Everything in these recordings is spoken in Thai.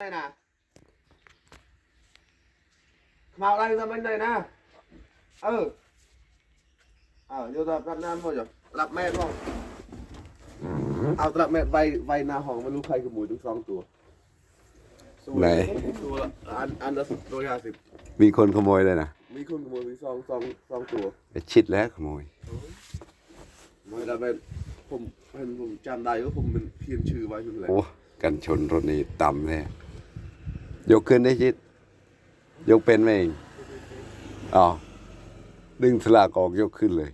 đây nè vào đây ra bên đây nè ừ ờ vô tập รับน้ำพอจ้ะรับแม่พ่อเอารับแม่ไวไวหน้าห้องไม่รู้ใครขโมยทั้งสองตัวไหน ตัวละอันอันละร้อยห้าสิบมีคนขโมยเลยนะมีคนขโมยไปสองสองสองตัวไปชิดแล้วขโมย ไม่ได้เป็นผมเห็นผมจำได้ว่าผมเป็นเขียนชื่อไว้ชุดแรกโอ้ กันชนรถนี้ต่ำเล ยยกขึ้นได้ชิด ยกเป็นไหมเองอ๋อดึงสลากออกยกขึ้นเลย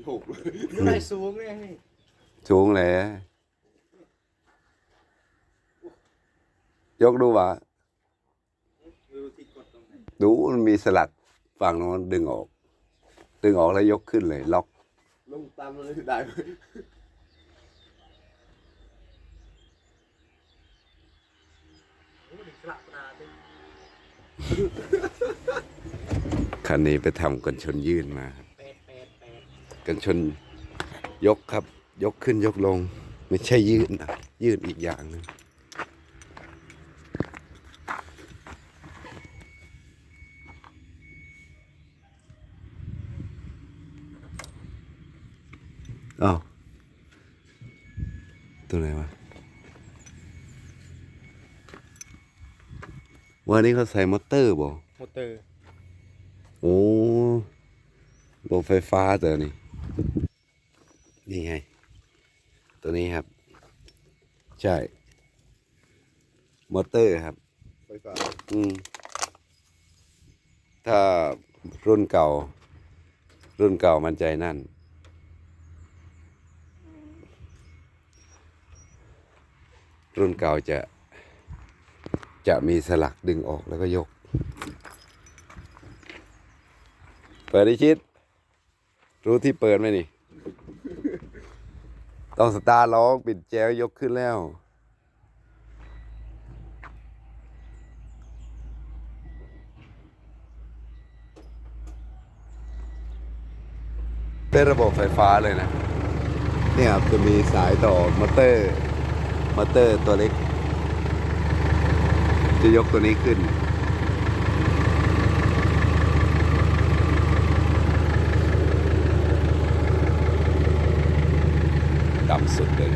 โยกเลยอยู่ในสูงเลยนี่สูงเลยยกดูว่าดูที่กดตรงไหนดูมันมีสลักฝั่งโน้นดึงออก ดึงออกแล้วยกขึ้นเลย ล็อก ลงตามเลยได้ไหม คันนี้ไปทำกันชนยื่นมาครับกันชนยกครับ ยกขึ้นยกลง ไม่ใช่ยืดนะยืดอีกอย่างหนึงอ้าวตัวไหนวะ วันนี้เขาใส่มอเตอร์บ่มอเตอร์ โอ้รถไฟฟ้าตัวนี้ นี่ไง ตัวนี้ครับ ใช่ มอเตอร์ครับ ไฟฟ้า อืม ถ้ารุ่นเก่า รุ่นเก่ามันใจนั่น รุ่นเก่าจะ จะมีสลักดึงออกแล้วก็ยก เปิดได้ชิด รู้ที่เปิดไหมนี่ ต้องสตาร์ล็อกปิดแจวยกขึ้นแล้ว เป็นระบบไฟฟ้าเลยนะ เนี่ยครับจะมีสายต่อมอเตอร์ มอเตอร์ตัวเล็ก จะยกตัวนี้ขึ้น ต่ำสุดเลย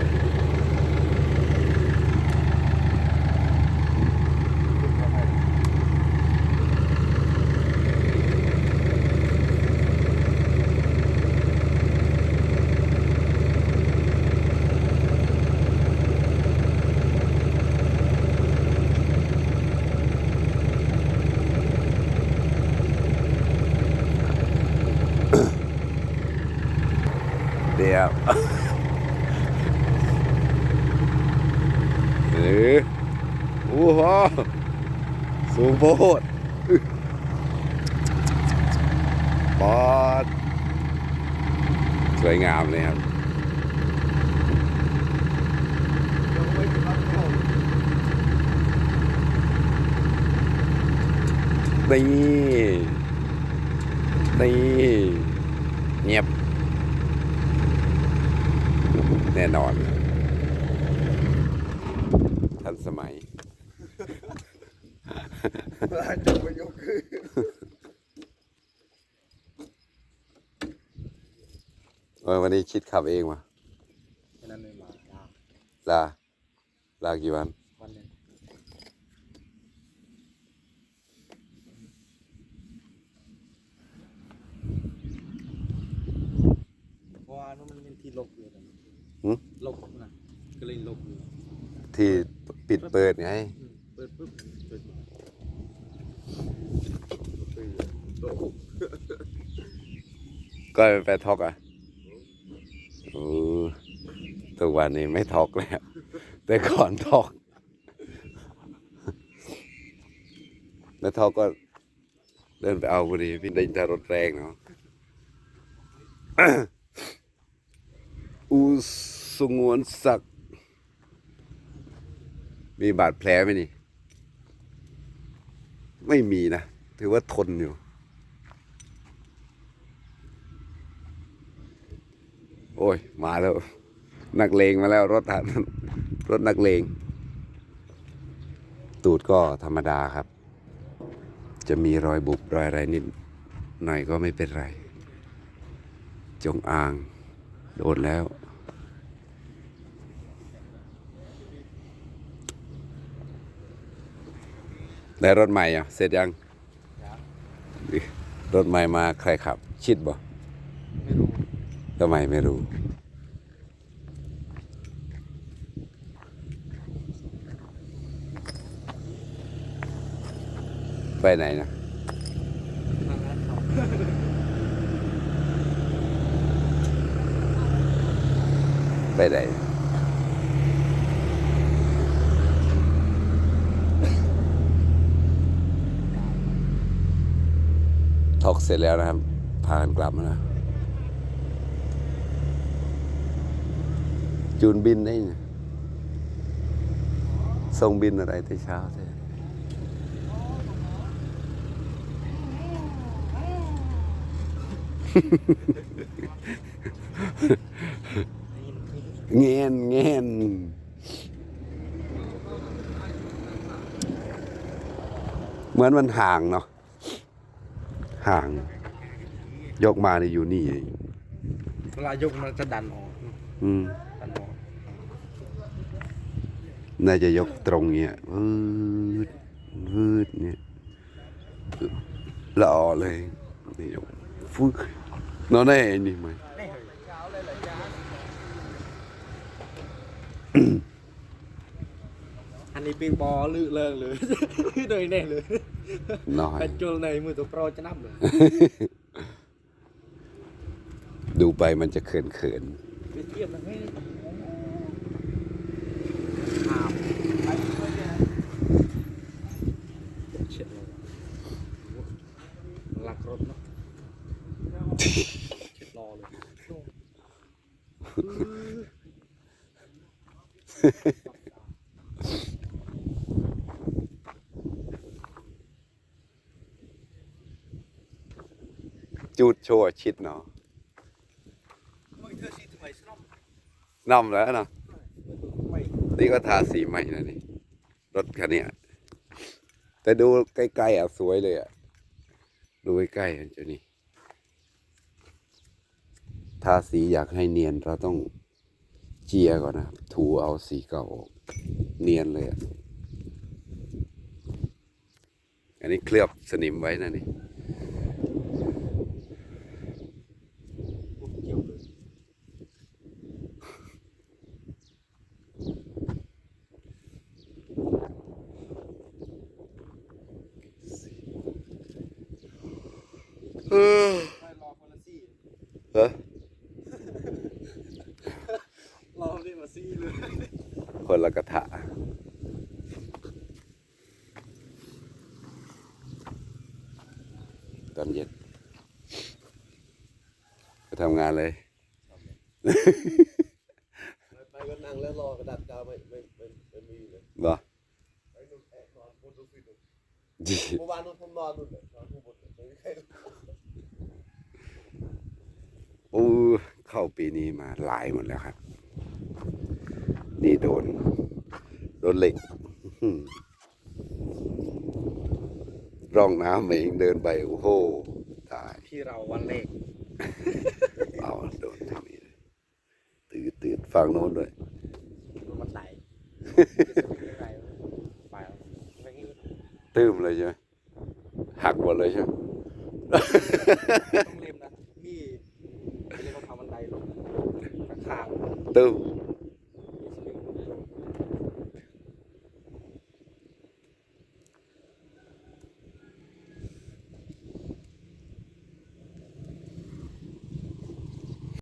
เดี๋ยว เออโอ้โหสูงโพดปอด สวยงามเลยครับนี่นี่เงียบ แน่นอน สมัยจะไปยกขึ้นเออวันนี้ชิดขับเองมาแค่นั้นเลยมาลาลา ลากี่วัน วันหนึงเพราะว่านู้นมันเป็นที่ลบอยู่นะหึลบนะก็เลยลบอยู่ที่ ปิดเปิดไงอืมเปิดปุ๊บเปิดก็ไปทอกอะโอ้ทุกวันนี้ไม่ทอกแล้ว แต่ก่อนทอก แล้วทอกก็เดินไปเอาพอดีพี่ได้ยินแต่รถแรงเนาะอูสงวนศักดิ์ มีบาดแผลไหมนี่ ไม่มีนะ ถือว่าทนอยู่ โอ้ย มาแล้ว นักเลงมาแล้วรถหันรถนักเลง ตูดก็ธรรมดาครับ จะมีรอยบุบรอยอะไรนิดหน่อยก็ไม่เป็นไร จงอาง โดนแล้ว ได้รถใหม่อะเสร็จยังรถใหม่มาใครขับ ชิดบ่ไม่รู้ทำไมไม่รู้ ไปไหนนะทางนั้นเขาไปไหน ทอก เสร็จแล้วนะครับ พากันกลับมาแล้วจูนบินได้เนี่ส่งบินอะไรแต่เช้าแท้เงียนเงียนเหมือนมันห่างเนาะ ห่าง ยกมานี่อยู่นี่เองเวลายกมันจะดันออกอืมดันออกน่าจะยกตรงเนี้ยวืดวืดเนี่ยละออเลยนี่ยกฟึกนอนได้นี่ไหม อันนี้ปีบอลือเลิงเลยโดยแน่เลยน้อยเป็นจุลในมือตัวโปรจะนับเลยดูไปมันจะเขินเขินไปเทียบมันไม่อ้าวเฉียดเลยหลักรถเนาะเฉียดรอเลย ๆ จูดโชว์ชิดเนาะนำแล้วเนาะนี่ก็ทาสีใหม่นะนี่ รถคันนี้แต่ดูใกล้ๆอะสวยเลยอะ ดูใกล้ๆอะเจ้านี่ทาสีอยากให้เนียนเราต้องเจียก่อนนะถูเอาสีเก่าออก เนียนเลยอะ อันนี้เคลือบสนิมไว้นะนี่ เกี่ยวเลย เออ ไม่รอคนละซี่ เหรอ รอเรียกมาซี่เลย คนละกระถะตอนเย็นไปทำ งานเลย ไปก็นั่งแล้วรอกระดาษกาวไม่ไม่ไม่ไม่มีเลยบ่ไปนู่นแอบนอนบนรถไฟนู่นเมื่อวานนู่นผมนอนนู่นเลยนอนข้างบนเลยไม่มีใครรู้โอ้เข้าปีนี้มาหลายหมดแล้วครับ นี่โดน โดนเหล็กอื้อหือร่องน้ำเองเดินไปโอ้โหตาย ที่เราวันเลข นโดนทางนี้เตืดตืดฟังโน้นด้วยมันไหลตื้มเลยใช่ไหมหักหมดเลยใช่ไหมต้องเล็มนะนี่เรียกว่าทำบันไดลงข้างตื้ม